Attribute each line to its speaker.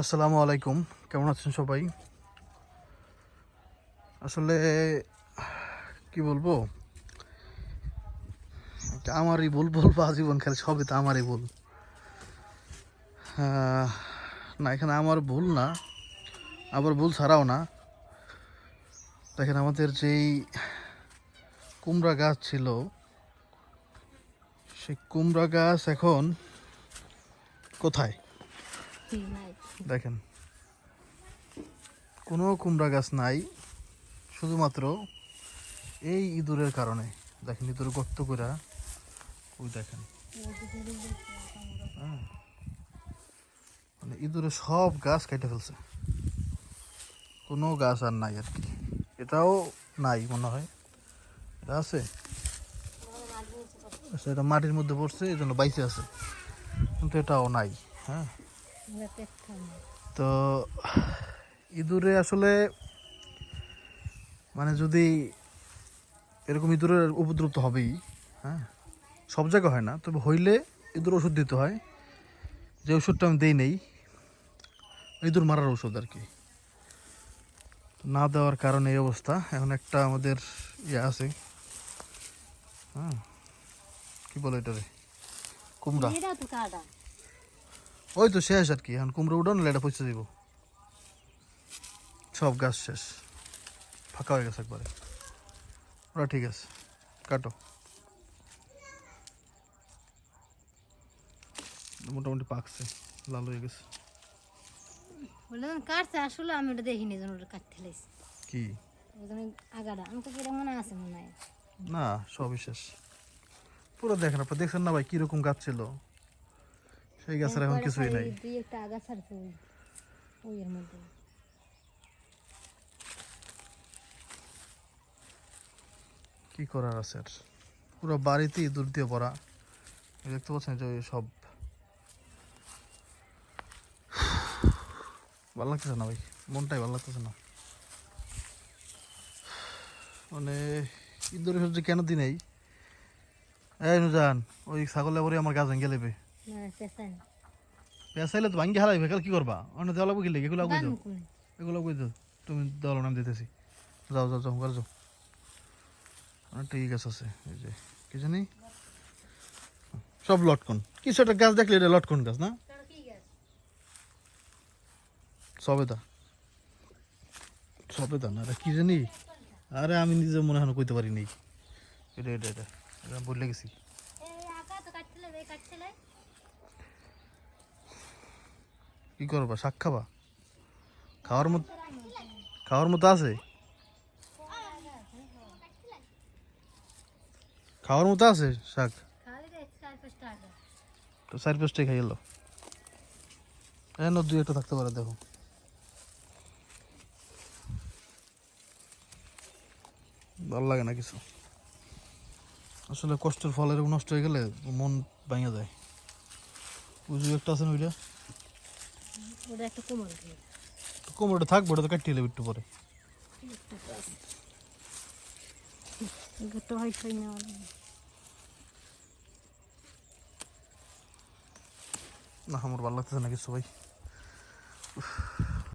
Speaker 1: আসসালামু আলাইকুম। কেমন আছেন সবাই? আসলে, কি বলব? আমারই ভুল বলব আজীবন খালি সবই তো আমারই ভুল। না, এখানে আমার ভুল না, আবার ভুল ছাড়াও না। দেখেন, আমাদের যেই কুমড়া গাছ ছিল, সেই কুমড়া গাছ এখন কোথায়? দেখেন কোনো কুমড়া গাছ নাই শুধুমাত্র এই ইঁদুরের কারণে। দেখেন ইঁদুর গর্ত করে ওই দেখেন। হ্যাঁ। মানে ইঁদুরে সব গাছ কেটে ফেলছে। কোনো গাছ আর নাই আর কি। এটাও নাই মনে হয়। এটা আছে? আচ্ছা, এটা মাটির মধ্যে পড়ছে এই জন্য বাইসে আছে। কিন্তু এটাও নাই হ্যাঁ। তো ইঁদুরে আসলে মানে যদি এরকম ইঁদুরের উপদ্রব তো হবেই হ্যাঁ? সব জায়গায় হয় না তবে হইলে ইঁদুর ওষুধ দিতে হয়। যে ওষুধটা আমি দেই নেই ইঁদুর মারার ওষুধ আর কি। না দেওয়ার কারণে এই অবস্থা। এখন একটা আমাদের ইয়ে আছে হ্যাঁ? কি বলে এটা রে কুমড়া ওই তো শেষ আর কি এখন কুমড়ো উঠান লেটা পৌঁছে দিব। সব গাছ শেষ। ফাঁকা হয়ে গেছে একবারে। ওরা ঠিক আছে কাটো। মোটামুটি পাকছে লাল হয়ে গেছে।
Speaker 2: কাটছে আসলে আমি ওটা দেখিনি ওটা কাটতে
Speaker 1: কি?
Speaker 2: আগাটা আমি তো কীরকম মনে আছে মনে হয়।
Speaker 1: না সবই শেষ। পুরো দেখেন আপনার দেখছেন না ভাই কীরকম গাছ ছিল? সেই গাছের এখন কিছুই নাই।
Speaker 2: দুই একটা আগা ছাড়ছে ওই ওই এর মধ্যে।
Speaker 1: কি করার আছে পুরো বাড়িতে ইঁদুর দিয়ে ভরা। দেখতে পাচ্ছেন যে সব। ভালো লাগতেছে না ভাই? মনটাই ভালো লাগতেছে না। মানে ইঁদুরের সহ্য কেন দিন এই নুজান ওই ছাগলে পরে আমার গাছ ভেঙে লেবে পেঁচাইলে তো ভাঙ্গি হারাইবে কাল কি করবা? অন্য দেওয়া লাগবে কি লেগে? এগুলো
Speaker 2: গান
Speaker 1: দাও। এগুলো কই দাও। তুমি দেওয়ার নাম দিতেছি। যাও যাও যাও ঘরে যাও। ঠিক আছে আছে এই যে কি জানি? সব লটকন। কিছু একটা গাছ দেখলে এটা লটকন গাছ না? সবেদা। সবেদা না এটা কি জানি? আরে আমি নিজে মনে হয় কইতে পারি নাই। এটা এটা এটা। বললে গেছি
Speaker 2: এই আগা তো কাটছিলে এই কাটছিলে
Speaker 1: কি করবা? শাক খাবা? খাওয়ার মতো খাওয়ার মতো আছে? খাওয়ার মতো আছে শাক? তো চার পাঁচটাই খাই এলো। এন দুই একটা থাকতে পারে, দেখো। ভালো লাগে না কিছু। আসলে কষ্টের ফল নষ্ট হয়ে গেলে মন ভেঙে যায়। বুঝলি একটা আছে না ওইটা?
Speaker 2: ওটা একটা কোমর
Speaker 1: কোমরটা থাকবে ওটা তো কাটিয়ে নেবে একটু পরে।
Speaker 2: গোটা হয় নেওয়া
Speaker 1: না আমার ভালো লাগতেছে নাকি সবাই